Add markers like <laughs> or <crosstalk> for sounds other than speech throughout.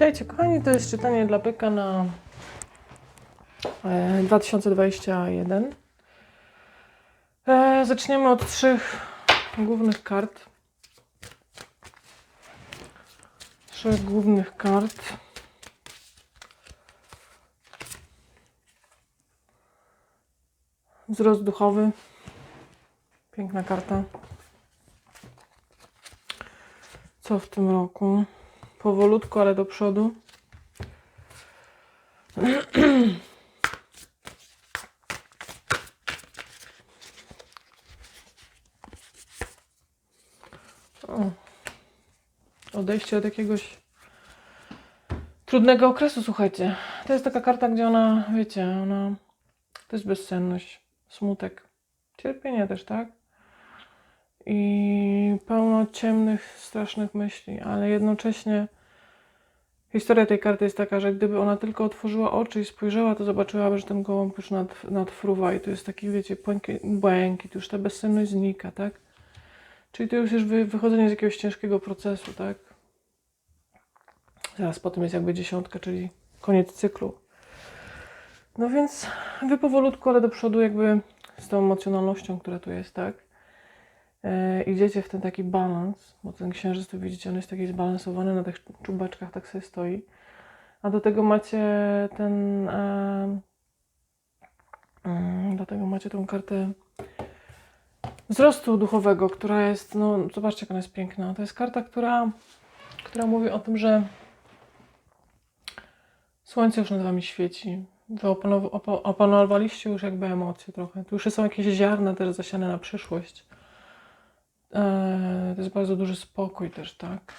Witajcie kochani, to jest czytanie dla Pyka na e, 2021. E, zaczniemy od trzech głównych kart. Trzech głównych kart. Wzrost duchowy. Piękna karta. Co w tym roku? Powolutku, ale do przodu. O. Odejście od jakiegoś trudnego okresu, słuchajcie. To jest taka karta, gdzie ona, wiecie, ona. To jest bezsenność, smutek, cierpienie też, tak? i pełno ciemnych, strasznych myśli, ale jednocześnie historia tej karty jest taka, że gdyby ona tylko otworzyła oczy i spojrzała, to zobaczyłaby, że ten gołąb już nad, nadfruwa i to jest taki, wiecie, błękit, już ta bezsenność znika, tak? Czyli to już jest wy, wychodzenie z jakiegoś ciężkiego procesu, tak? Zaraz potem jest jakby dziesiątka, czyli koniec cyklu. No więc wy powolutku, ale do przodu jakby z tą emocjonalnością, która tu jest, tak? E, idziecie w ten taki balans, bo ten księżyc, tu widzicie, on jest taki zbalansowany, na tych czubeczkach tak sobie stoi. A do tego macie ten, e, mm, do tego macie tą kartę wzrostu duchowego, która jest, no zobaczcie, jak ona jest piękna. To jest karta, która, która mówi o tym, że słońce już nad wami świeci. Wy opanow- opa- opanowaliście już jakby emocje trochę. Tu już są jakieś ziarna też zasiane na przyszłość. Eee, to jest bardzo duży spokój też, tak?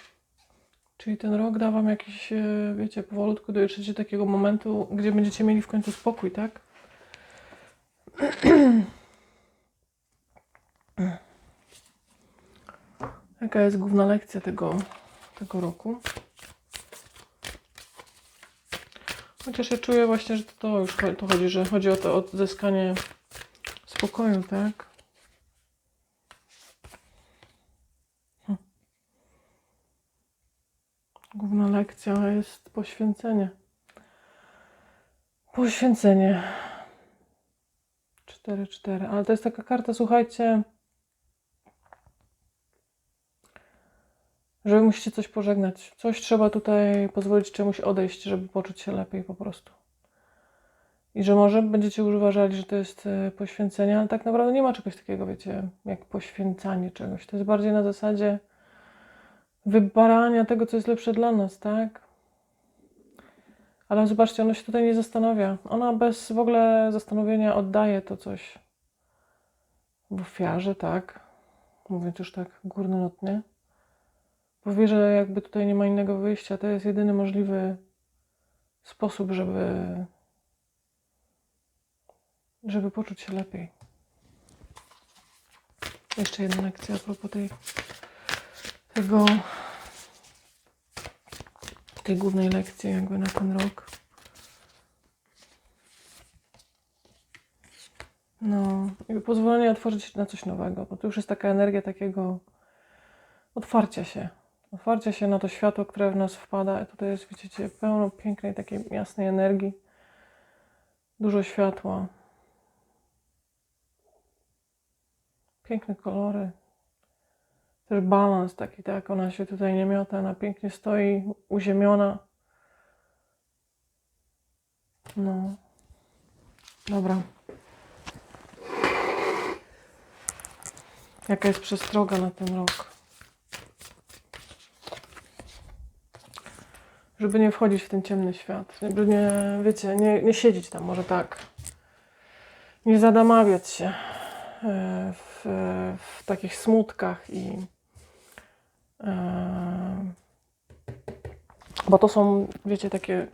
Czyli ten rok da wam jakiś, e, wiecie, powolutku dojeżdżacie do takiego momentu, gdzie będziecie mieli w końcu spokój, tak? <clears throat> Jaka jest główna lekcja tego, tego roku? Chociaż ja czuję właśnie, że to, to już to chodzi, że chodzi o to odzyskanie spokoju, tak? Główna lekcja jest poświęcenie. Poświęcenie. 4-4. Ale to jest taka karta, słuchajcie, że musicie coś pożegnać. Coś trzeba tutaj pozwolić czemuś odejść, żeby poczuć się lepiej po prostu. I że może będziecie uważali, że to jest e, poświęcenie, ale tak naprawdę nie ma czegoś takiego, wiecie, jak poświęcanie czegoś. To jest bardziej na zasadzie wybarania tego, co jest lepsze dla nas, tak? Ale zobaczcie, ona się tutaj nie zastanawia. Ona bez w ogóle zastanowienia oddaje to coś w ofiarze, tak? Mówiąc już tak górnolotnie. Bo wie, że jakby tutaj nie ma innego wyjścia. To jest jedyny możliwy sposób, żeby żeby poczuć się lepiej. Jeszcze jedna lekcja a propos tej tego tej głównej lekcji jakby na ten rok. No, i pozwolenie otworzyć na coś nowego, bo to już jest taka energia takiego otwarcia się. Otwarcia się na to światło, które w nas wpada. Tutaj jest, widzicie, pełno pięknej, takiej jasnej energii. Dużo światła. Piękne kolory też balans taki, tak, ona się tutaj nie miota, ona pięknie stoi, uziemiona. No. Dobra. Jaka jest przestroga na ten rok? Żeby nie wchodzić w ten ciemny świat. Żeby nie, wiecie, nie, nie siedzieć tam, może tak. Nie zadamawiać się e, w, w takich smutkach i bo to są, wiecie, takie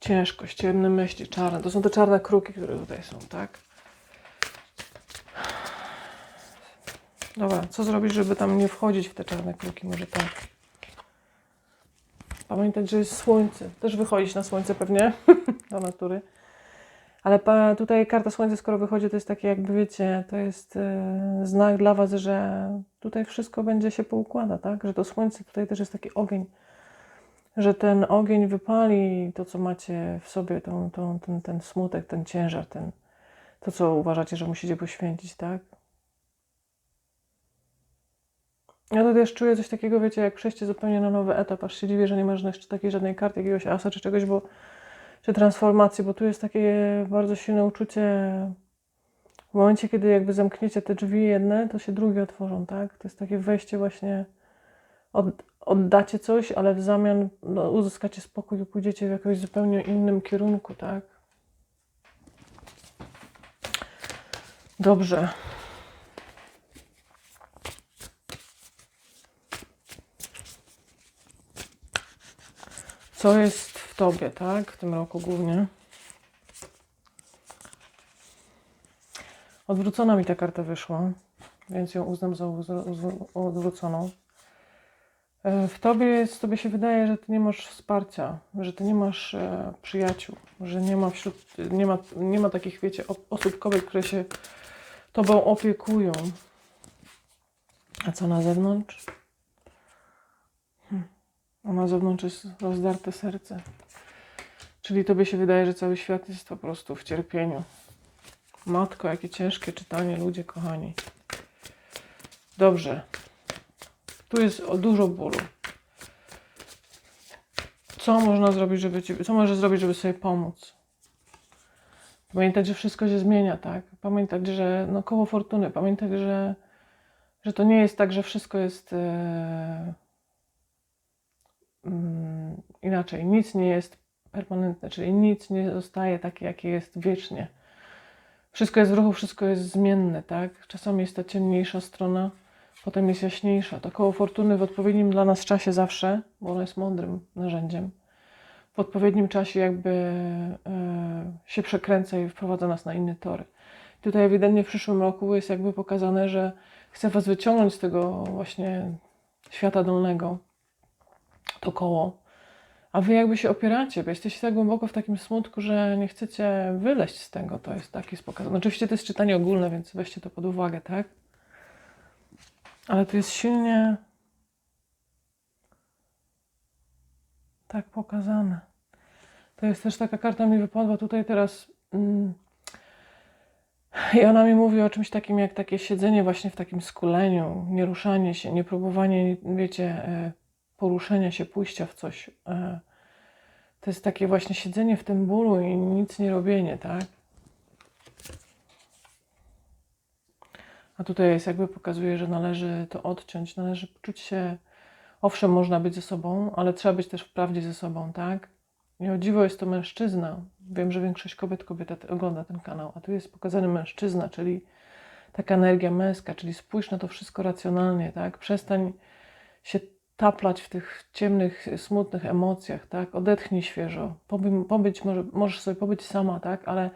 ciężkość, ciemne myśli, czarne. To są te czarne kruki, które tutaj są, tak? Dobra, co zrobić, żeby tam nie wchodzić w te czarne kruki? Może tak. Pamiętać, że jest słońce. Też wychodzić na słońce pewnie, <laughs> do natury. Ale tutaj karta słońca, skoro wychodzi, to jest takie jakby, wiecie, to jest e, znak dla Was, że tutaj wszystko będzie się poukłada, tak? Że to słońce tutaj też jest taki ogień. że ten ogień wypali to, co macie w sobie, tą, tą, ten, ten smutek, ten ciężar, ten, to, co uważacie, że musicie poświęcić, tak? Ja tu też czuję coś takiego, wiecie, jak przejście zupełnie na nowy etap, aż się dziwię, że nie masz jeszcze takiej żadnej karty, jakiegoś asa czy czegoś, bo, czy transformacji, bo tu jest takie bardzo silne uczucie w momencie, kiedy jakby zamkniecie te drzwi jedne, to się drugie otworzą, tak? To jest takie wejście właśnie, od, oddacie coś, ale w zamian no, uzyskacie spokój i pójdziecie w jakimś zupełnie innym kierunku, tak? Dobrze. Co jest tobie, tak? W tym roku głównie. Odwrócona mi ta karta wyszła, więc ją uznam za odwróconą. E, W tobie jest, tobie się wydaje, że ty nie masz wsparcia, że ty nie masz e, przyjaciół, że nie ma wśród, nie ma, nie ma takich, wiecie, osób, kobiet, które się tobą opiekują. A co na zewnątrz? Hm. A na zewnątrz jest rozdarte serce. Czyli tobie się wydaje, że cały świat jest po prostu w cierpieniu. Matko, jakie ciężkie czytanie, ludzie kochani. Dobrze. Tu jest o dużo bólu. Co można zrobić, żeby ci, co możesz zrobić, żeby sobie pomóc? Pamiętać, że wszystko się zmienia, tak? Pamiętać, że no koło fortuny, pamiętać, że, że to nie jest tak, że wszystko jest e, mm, inaczej. Nic nie jest permanentne, czyli nic nie zostaje takie, jakie jest wiecznie. Wszystko jest w ruchu, wszystko jest zmienne, tak? Czasami jest ta ciemniejsza strona, potem jest jaśniejsza. To koło fortuny w odpowiednim dla nas czasie zawsze, bo ono jest mądrym narzędziem, w odpowiednim czasie jakby e, się przekręca i wprowadza nas na inne tory. Tutaj ewidentnie w przyszłym roku jest jakby pokazane, że chce was wyciągnąć z tego właśnie świata dolnego, to koło, a wy jakby się opieracie, bo jesteście tak głęboko w takim smutku, że nie chcecie wyleźć z tego. To jest taki pokazane. Oczywiście to jest czytanie ogólne, więc weźcie to pod uwagę, tak? Ale to jest silnie tak pokazane. To jest też taka karta mi wypadła tutaj teraz. Mm, I ona mi mówi o czymś takim jak takie siedzenie właśnie w takim skuleniu, nie ruszanie się, nie próbowanie, wiecie, e, poruszenia się, pójścia w coś. E, To jest takie właśnie siedzenie w tym bólu i nic nie robienie, tak? A tutaj jest jakby pokazuje, że należy to odciąć, należy czuć się, owszem, można być ze sobą, ale trzeba być też w prawdzie ze sobą, tak? I o dziwo jest to mężczyzna. Wiem, że większość kobiet, kobieta ogląda ten kanał, a tu jest pokazany mężczyzna, czyli taka energia męska, czyli spójrz na to wszystko racjonalnie, tak? Przestań się taplać w tych ciemnych, smutnych emocjach, tak? Odetchnij świeżo. Pobyć, może, możesz sobie pobyć sama, tak? Ale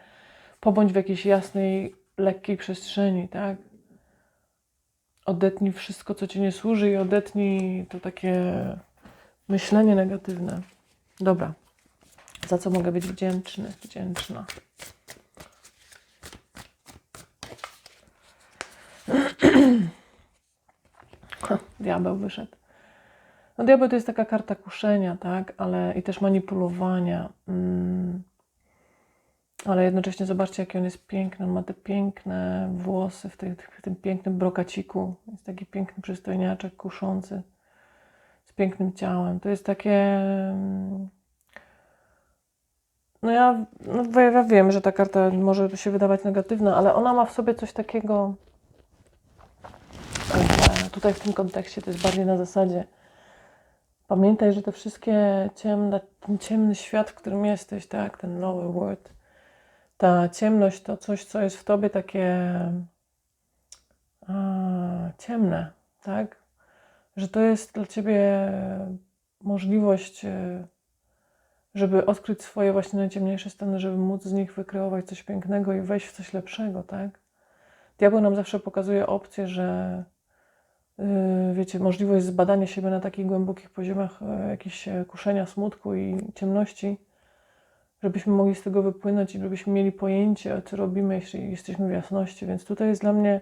pobądź w jakiejś jasnej, lekkiej przestrzeni, tak? Odetnij wszystko, co ci nie służy i odetnij to takie myślenie negatywne. Dobra. Za co mogę być wdzięczny, wdzięczna? <clears throat> Diabeł wyszedł. No diabeł to jest taka karta kuszenia, tak, ale i też manipulowania. Mm. Ale jednocześnie zobaczcie, jaki on jest piękny. On ma te piękne włosy w, tej, w tym pięknym brokaciku. Jest taki piękny przystojniaczek kuszący z pięknym ciałem. To jest takie. mm, No ja, no ja wiem, że ta karta może się wydawać negatywna, ale ona ma w sobie coś takiego. Tutaj w tym kontekście to jest bardziej na zasadzie. Pamiętaj, że te wszystkie ciemne, ten ciemny świat, w którym jesteś, tak, ten lower world, ta ciemność to coś, co jest w tobie takie a, ciemne, tak? Że to jest dla ciebie możliwość, e, żeby odkryć swoje właśnie najciemniejsze stany, żeby móc z nich wykreować coś pięknego i wejść w coś lepszego, tak? Diabeł nam zawsze pokazuje opcję, że wiecie, możliwość zbadania siebie na takich głębokich poziomach e, jakichś e, kuszenia, smutku i ciemności, żebyśmy mogli z tego wypłynąć i żebyśmy mieli pojęcie, co robimy, jeśli jesteśmy w jasności. Więc tutaj jest dla mnie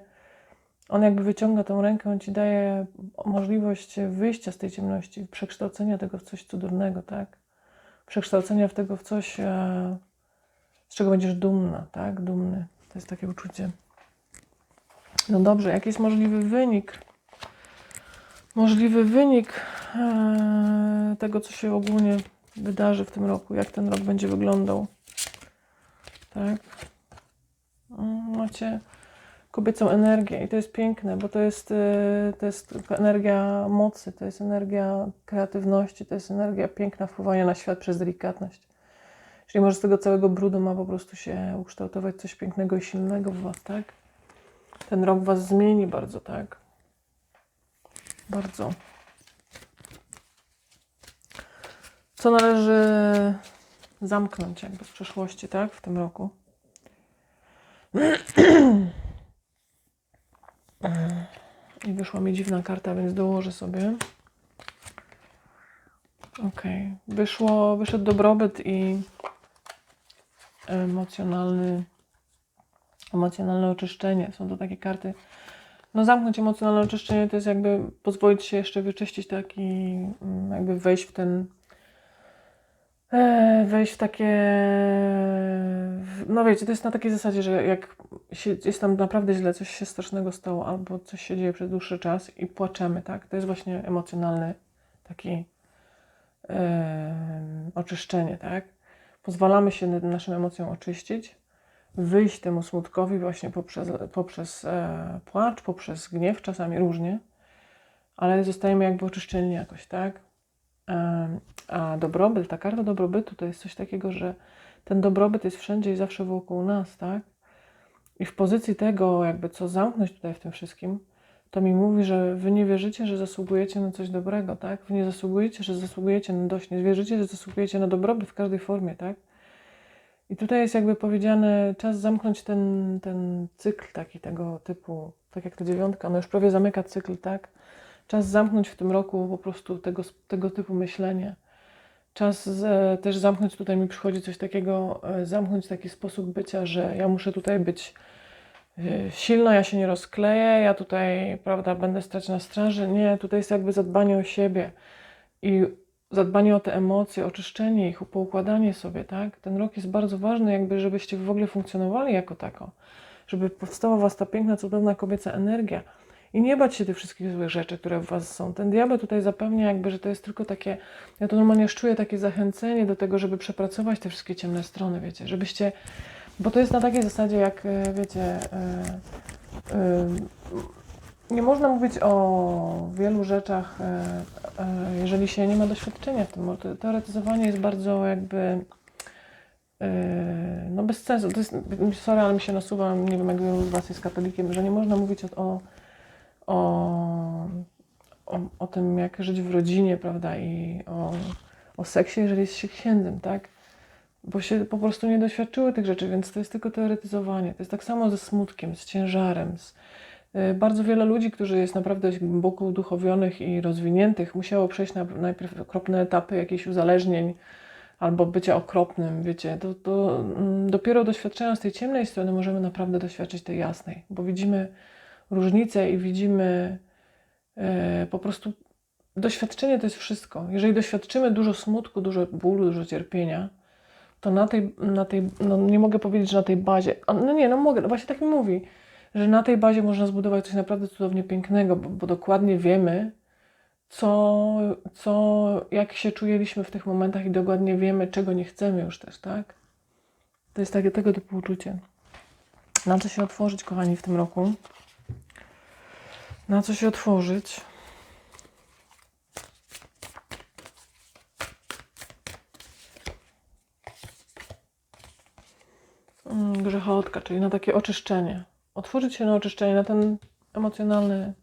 On jakby wyciąga tą rękę, on ci daje możliwość wyjścia z tej ciemności, przekształcenia tego w coś cudownego, tak? Przekształcenia w tego w coś, e, z czego będziesz dumna, tak? Dumny. To jest takie uczucie. No dobrze, jaki jest możliwy wynik? Możliwy wynik e, tego, co się ogólnie wydarzy w tym roku, jak ten rok będzie wyglądał. Tak? Macie kobiecą energię i to jest piękne, bo to jest, e, to jest energia mocy, to jest energia kreatywności, to jest energia piękna wpływania na świat przez delikatność. Czyli może z tego całego brudu ma po prostu się ukształtować coś pięknego i silnego w Was, tak? Ten rok Was zmieni bardzo, tak? Bardzo. Co należy zamknąć jakby w przeszłości, tak? W tym roku. <clears throat> I wyszła mi dziwna karta, więc dołożę sobie. Ok. Wyszło, wyszedł dobrobyt i emocjonalny, emocjonalne oczyszczenie. Są to takie karty. No zamknąć emocjonalne oczyszczenie to jest jakby pozwolić się jeszcze wyczyścić taki, mm, jakby wejść w ten, e, wejść w takie, no wiecie, to jest na takiej zasadzie, że jak się, jest tam naprawdę źle, coś się strasznego stało, albo coś się dzieje przez dłuższy czas i płaczemy, tak? To jest właśnie emocjonalny taki em, oczyszczenie, tak? Pozwalamy się naszym emocjom oczyścić, wyjść temu smutkowi właśnie poprzez, poprzez e, płacz, poprzez gniew, czasami różnie, ale zostajemy jakby oczyszczeni jakoś, tak? Em, a dobrobyt, ta karta dobrobytu to jest coś takiego, że ten dobrobyt jest wszędzie i zawsze wokół nas, tak? I w pozycji tego, jakby co zamknąć tutaj w tym wszystkim, to mi mówi, że wy nie wierzycie, że zasługujecie na coś dobrego, tak? Wy nie zasługujecie, że zasługujecie na dość, nie wierzycie, że zasługujecie na dobrobyt w każdej formie, tak? I tutaj jest jakby powiedziane, czas zamknąć ten, ten cykl taki tego typu, tak jak ta dziewiątka, ona już prawie zamyka cykl, tak? Czas zamknąć w tym roku po prostu tego, tego typu myślenie. Czas z, też zamknąć, tutaj mi przychodzi coś takiego, e, zamknąć taki sposób bycia, że ja muszę tutaj być e, silna, ja się nie rozkleję, ja tutaj, prawda, będę stać na straży. Nie, tutaj jest jakby zadbanie o siebie i zadbanie o te emocje, oczyszczenie ich, poukładanie sobie, tak? Ten rok jest bardzo ważny, jakby żebyście w ogóle funkcjonowali jako tako, żeby powstała was ta piękna, cudowna kobieca energia i nie bać się tych wszystkich złych rzeczy, które w was są. Ten diabeł tutaj zapewnia jakby, że to jest tylko takie, ja to normalnie czuję takie zachęcenie do tego, żeby przepracować te wszystkie ciemne strony, wiecie, żebyście, bo to jest na takiej zasadzie, jak e, wiecie, e, e, nie można mówić o wielu rzeczach, e, e, jeżeli się nie ma doświadczenia w tym. Teoretyzowanie jest bardzo jakby e, no bez sensu. To jest, sorry, ale mi się nasuwa, nie wiem jak wielu z Was jest katolikiem, że nie można mówić o, o, o, o, tym, jak żyć w rodzinie, prawda, i o, o seksie, jeżeli jest się księdzem, tak? Bo się po prostu nie doświadczyły tych rzeczy, więc to jest tylko teoretyzowanie. To jest tak samo ze smutkiem, z ciężarem, z, Bardzo wiele ludzi, którzy jest naprawdę głęboko uduchowionych i rozwiniętych, musiało przejść na, najpierw okropne etapy jakichś uzależnień albo bycia okropnym, wiecie. To, to mm, dopiero doświadczając tej ciemnej strony możemy naprawdę doświadczyć tej jasnej, bo widzimy różnice i widzimy e, po prostu doświadczenie to jest wszystko. Jeżeli doświadczymy dużo smutku, dużo bólu, dużo cierpienia, to na tej, na tej no nie mogę powiedzieć, że na tej bazie, no nie, no mogę, no właśnie tak mi mówi, że na tej bazie można zbudować coś naprawdę cudownie pięknego, bo, bo dokładnie wiemy, co, co, jak się czujeliśmy w tych momentach i dokładnie wiemy, czego nie chcemy już też, tak? To jest takie, tego typu uczucie. Na co się otworzyć, kochani, w tym roku? Na co się otworzyć? Mm, Grzechotka, czyli na takie oczyszczenie. Otworzyć się na oczyszczenie, na ten emocjonalny,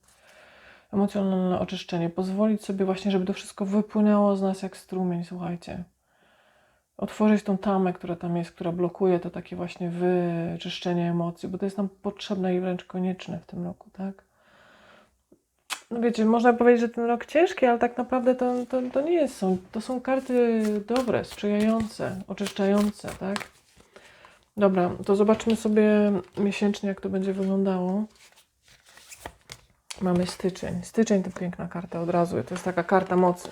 emocjonalne oczyszczenie. Pozwolić sobie właśnie, żeby to wszystko wypłynęło z nas jak strumień, słuchajcie. Otworzyć tą tamę, która tam jest, która blokuje to takie właśnie wyczyszczenie emocji, bo to jest nam potrzebne i wręcz konieczne w tym roku, tak? No wiecie, można powiedzieć, że ten rok ciężki, ale tak naprawdę to, to, to nie jest, są, to są karty dobre, sprzyjające, oczyszczające, tak? Dobra, to zobaczmy sobie miesięcznie, jak to będzie wyglądało. Mamy styczeń. Styczeń to piękna karta od razu. To jest taka karta mocy.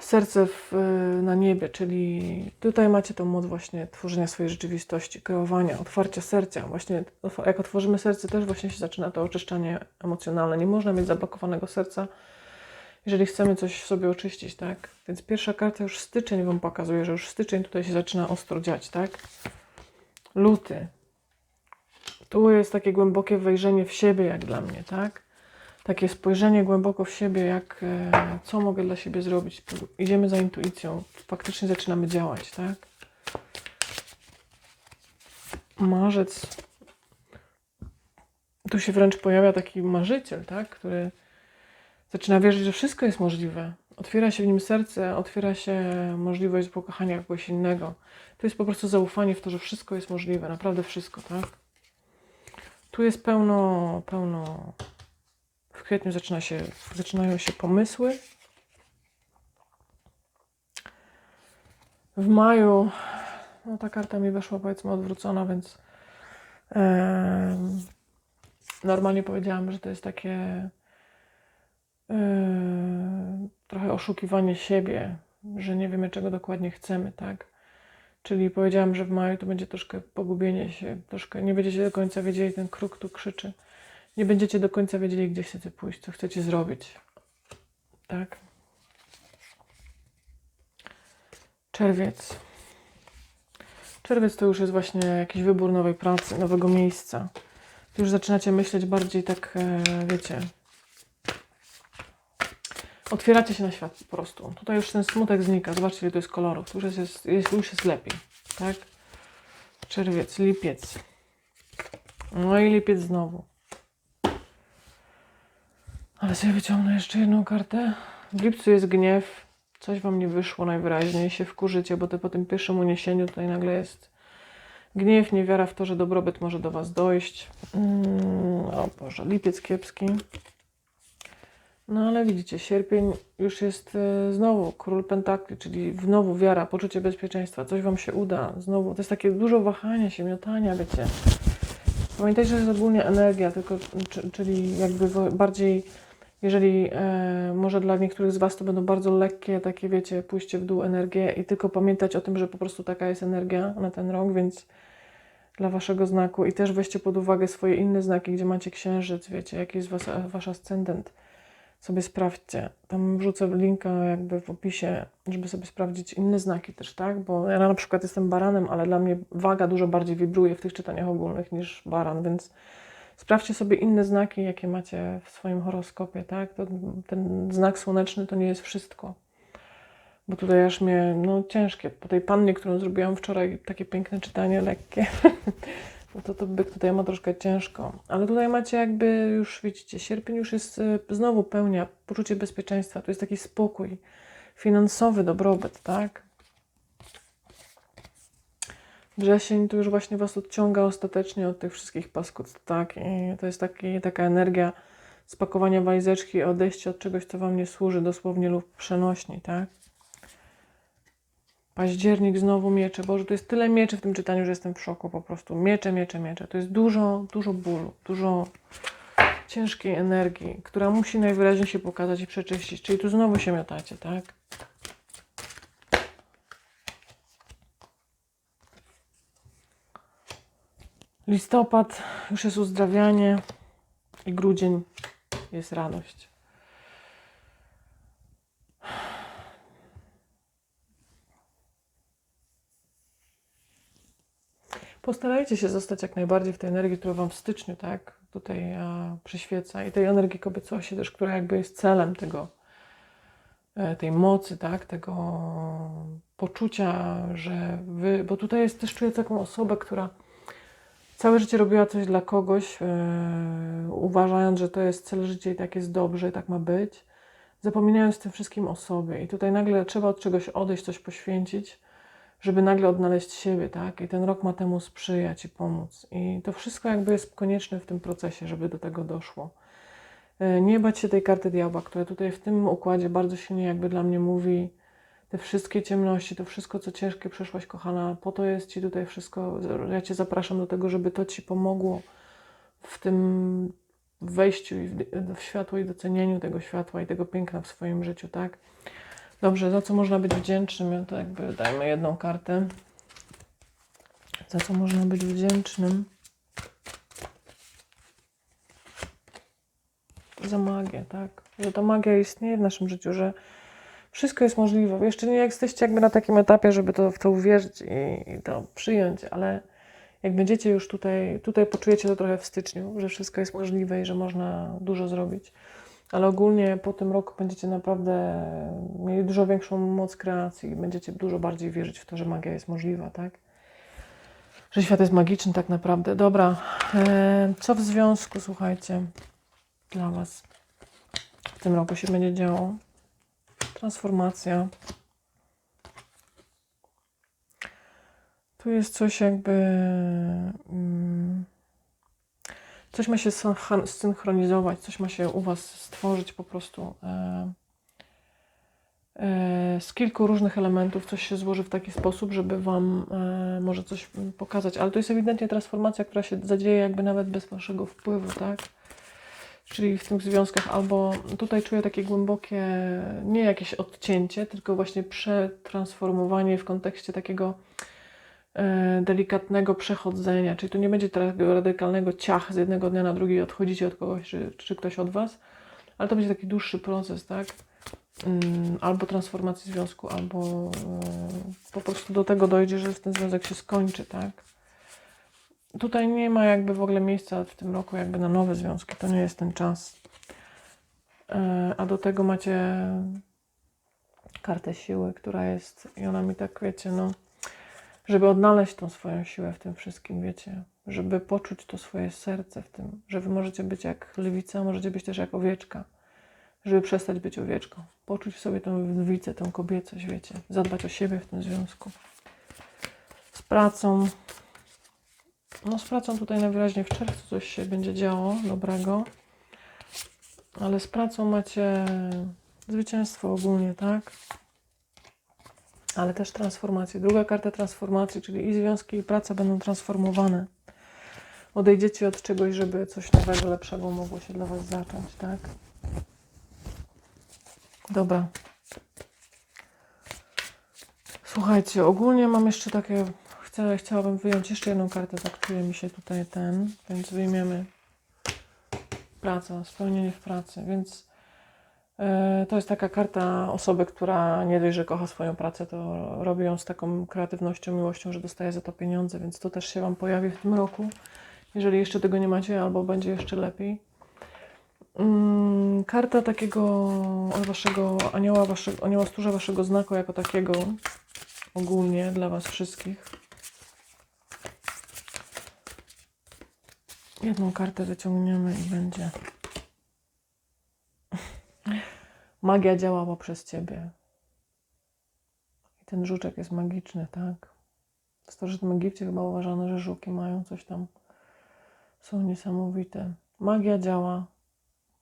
Serce w, y, na niebie, czyli tutaj macie tą moc właśnie tworzenia swojej rzeczywistości, kreowania, otwarcia serca. Właśnie jak otworzymy serce, też właśnie się zaczyna to oczyszczanie emocjonalne. Nie można mieć zablokowanego serca, jeżeli chcemy coś w sobie oczyścić, tak? Więc pierwsza karta już styczeń Wam pokazuje, że już styczeń tutaj się zaczyna ostro dziać, tak? Luty. Tu jest takie głębokie wejrzenie w siebie, jak dla mnie, tak? Takie spojrzenie głęboko w siebie, jak e, co mogę dla siebie zrobić. Idziemy za intuicją, faktycznie zaczynamy działać, tak? Marzec. Tu się wręcz pojawia taki marzyciel, tak? Który zaczyna wierzyć, że wszystko jest możliwe. Otwiera się w nim serce, otwiera się możliwość pokochania kogoś innego. To jest po prostu zaufanie w to, że wszystko jest możliwe, naprawdę wszystko, tak? Tu jest pełno, pełno. W kwietniu zaczyna się, zaczynają się pomysły. W maju, no ta karta mi weszła powiedzmy odwrócona, więc normalnie powiedziałam, że to jest takie trochę oszukiwanie siebie, że nie wiemy czego dokładnie chcemy, tak? Czyli powiedziałam, że w maju to będzie troszkę pogubienie się, troszkę nie będziecie do końca wiedzieli, ten kruk tu krzyczy. Nie będziecie do końca wiedzieli, gdzie chcecie pójść, co chcecie zrobić. Tak? Czerwiec. Czerwiec to już jest właśnie jakiś wybór nowej pracy, nowego miejsca. Tu już zaczynacie myśleć bardziej tak, e, wiecie. Otwieracie się na świat po prostu. Tutaj już ten smutek znika. Zobaczcie, ile to jest kolorów. Tu już jest, jest, już jest lepiej. Tak? Czerwiec, lipiec. No i lipiec znowu. Ale sobie wyciągnę jeszcze jedną kartę. W lipcu jest gniew. Coś wam nie wyszło najwyraźniej. Się wkurzycie, bo to po tym pierwszym uniesieniu tutaj nagle jest gniew, niewiara w to, że dobrobyt może do was dojść. Mm, o Boże, lipiec kiepski. No ale widzicie, sierpień już jest e, znowu król pentakli, czyli znowu wiara, poczucie bezpieczeństwa, coś wam się uda, znowu, to jest takie dużo wahania się, miotania, wiecie. Pamiętajcie, że jest ogólnie energia, tylko, czy, czyli jakby bardziej, jeżeli e, może dla niektórych z was to będą bardzo lekkie, takie wiecie, pójście w dół energie i tylko pamiętać o tym, że po prostu taka jest energia na ten rok, więc dla waszego znaku i też weźcie pod uwagę swoje inne znaki, gdzie macie księżyc, wiecie, jaki jest was, wasz ascendent sobie sprawdźcie. Tam wrzucę linka jakby w opisie, żeby sobie sprawdzić inne znaki też, tak? Bo ja na przykład jestem baranem, ale dla mnie waga dużo bardziej wibruje w tych czytaniach ogólnych niż baran, więc sprawdźcie sobie inne znaki, jakie macie w swoim horoskopie, tak? To, ten znak słoneczny to nie jest wszystko. Bo tutaj aż mnie, no ciężkie, po tej pannie, którą zrobiłam wczoraj, takie piękne czytanie, lekkie, <laughs> no to to byk tutaj ma troszkę ciężko. Ale tutaj macie jakby już, widzicie, sierpień już jest y, znowu pełnia, poczucie bezpieczeństwa, to jest taki spokój, finansowy dobrobyt, tak? Wrzesień to już właśnie Was odciąga ostatecznie od tych wszystkich paskudstw, tak? I to jest taki, taka energia spakowania walizeczki, odejścia od czegoś, co Wam nie służy, dosłownie lub przenośni, tak? Październik, znowu miecze. Boże, to jest tyle mieczy w tym czytaniu, że jestem w szoku po prostu. Miecze, miecze, miecze. To jest dużo, dużo bólu, dużo ciężkiej energii, która musi najwyraźniej się pokazać i przeczyścić. Czyli tu znowu się miotacie, tak? Listopad już jest uzdrawianie i grudzień jest radość. Postarajcie się zostać jak najbardziej w tej energii, która Wam w styczniu, tak, tutaj a, przyświeca. I tej energii kobiecości też, która jakby jest celem tego, e, tej mocy, tak, tego poczucia, że Wy, bo tutaj jest też czuję taką osobę, która całe życie robiła coś dla kogoś, e, uważając, że to jest cel życia i tak jest dobrze i tak ma być, zapominając tym wszystkim o sobie. I tutaj nagle trzeba od czegoś odejść, coś poświęcić, żeby nagle odnaleźć siebie, tak? I ten rok ma temu sprzyjać i pomóc. I to wszystko jakby jest konieczne w tym procesie, żeby do tego doszło. E, Nie bać się tej karty diabła, która tutaj w tym układzie bardzo silnie jakby dla mnie mówi te wszystkie ciemności, to wszystko, co ciężkie przeszłaś, kochana, po to jest Ci tutaj wszystko, ja Cię zapraszam do tego, żeby to Ci pomogło w tym wejściu w, w światło i docenieniu tego światła i tego piękna w swoim życiu, tak? Dobrze, za co można być wdzięcznym? To jakby dajmy jedną kartę. Za co można być wdzięcznym? Za magię, tak? Że ta magia istnieje w naszym życiu, że wszystko jest możliwe. Jeszcze nie jesteście jakby na takim etapie, żeby to, w to uwierzyć i, i to przyjąć, ale jak będziecie już tutaj, tutaj poczujecie to trochę w styczniu, że wszystko jest możliwe i że można dużo zrobić. Ale ogólnie po tym roku będziecie naprawdę mieli dużo większą moc kreacji i będziecie dużo bardziej wierzyć w to, że magia jest możliwa, tak? Że świat jest magiczny tak naprawdę. Dobra, e, co w związku, słuchajcie, dla Was w tym roku się będzie działo? Transformacja. Tu jest coś jakby. Mm, coś ma się synchron- synchronizować, coś ma się u Was stworzyć po prostu. E, e, z kilku różnych elementów coś się złoży w taki sposób, żeby Wam e, może coś pokazać. Ale to jest ewidentnie transformacja, która się zadzieje jakby nawet bez Waszego wpływu, tak? Czyli w tych związkach albo tutaj czuję takie głębokie, nie jakieś odcięcie, tylko właśnie przetransformowanie w kontekście takiego delikatnego przechodzenia. Czyli tu nie będzie takiego radykalnego ciach z jednego dnia na drugi odchodzicie od kogoś, czy, czy ktoś od Was, ale to będzie taki dłuższy proces, tak? Mm, Albo transformacji związku, albo e, po prostu do tego dojdzie, że ten związek się skończy, tak? Tutaj nie ma jakby w ogóle miejsca w tym roku jakby na nowe związki. To nie jest ten czas. E, A do tego macie kartę siły, która jest i ona mi tak, wiecie, no, żeby odnaleźć tą swoją siłę w tym wszystkim, wiecie, żeby poczuć to swoje serce w tym, że wy możecie być jak lwica, możecie być też jak owieczka, żeby przestać być owieczką, poczuć w sobie tą lwicę, tą kobiecość, wiecie, zadbać o siebie w tym związku. Z pracą, no z pracą tutaj najwyraźniej w czerwcu coś się będzie działo dobrego. Ale z pracą macie zwycięstwo ogólnie, tak? Ale też transformację. Druga karta transformacji, czyli i związki, i praca będą transformowane. Odejdziecie od czegoś, żeby coś nowego, lepszego mogło się dla Was zacząć, tak? Dobra. Słuchajcie, ogólnie mam jeszcze takie Chcę, chciałabym wyjąć jeszcze jedną kartę, zaktuje mi się tutaj ten, więc wyjmiemy praca, spełnienie w pracy, więc to jest taka karta osoby, która nie dość, że kocha swoją pracę, to robi ją z taką kreatywnością, miłością, że dostaje za to pieniądze, więc to też się Wam pojawi w tym roku, jeżeli jeszcze tego nie macie, albo będzie jeszcze lepiej. Mm, karta takiego waszego anioła, waszego, anioła stróża waszego znaku jako takiego ogólnie dla Was wszystkich. Jedną kartę wyciągniemy i będzie. Magia działa poprzez ciebie. I ten żuczek jest magiczny, tak? W starożytnym Egipcie chyba uważano, że żuki mają coś tam. Są niesamowite. Magia działa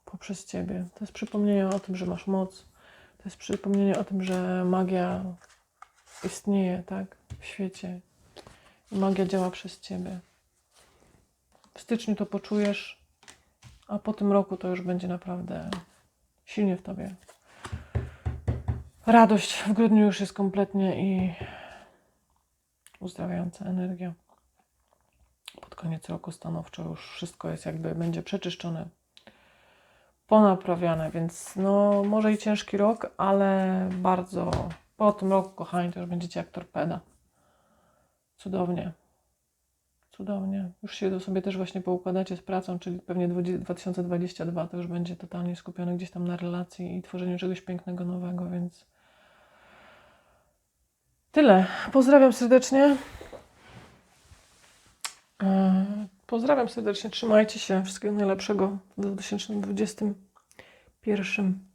poprzez ciebie. To jest przypomnienie o tym, że masz moc. To jest przypomnienie o tym, że magia istnieje, tak? W świecie. I magia działa przez ciebie. W styczniu to poczujesz, a po tym roku to już będzie naprawdę silnie w tobie. Radość w grudniu już jest kompletnie i uzdrawiająca energia. Pod koniec roku stanowczo już wszystko jest jakby będzie przeczyszczone, ponaprawiane, więc no może i ciężki rok, ale bardzo po tym roku, kochani, to już będziecie jak torpeda. Cudownie. Cudownie. Już się to sobie też właśnie poukładacie z pracą, czyli pewnie 2022 to już będzie totalnie skupione gdzieś tam na relacji i tworzeniu czegoś pięknego, nowego, więc tyle. Pozdrawiam serdecznie. E, Pozdrawiam serdecznie. Trzymajcie się. Wszystkiego najlepszego w 2021.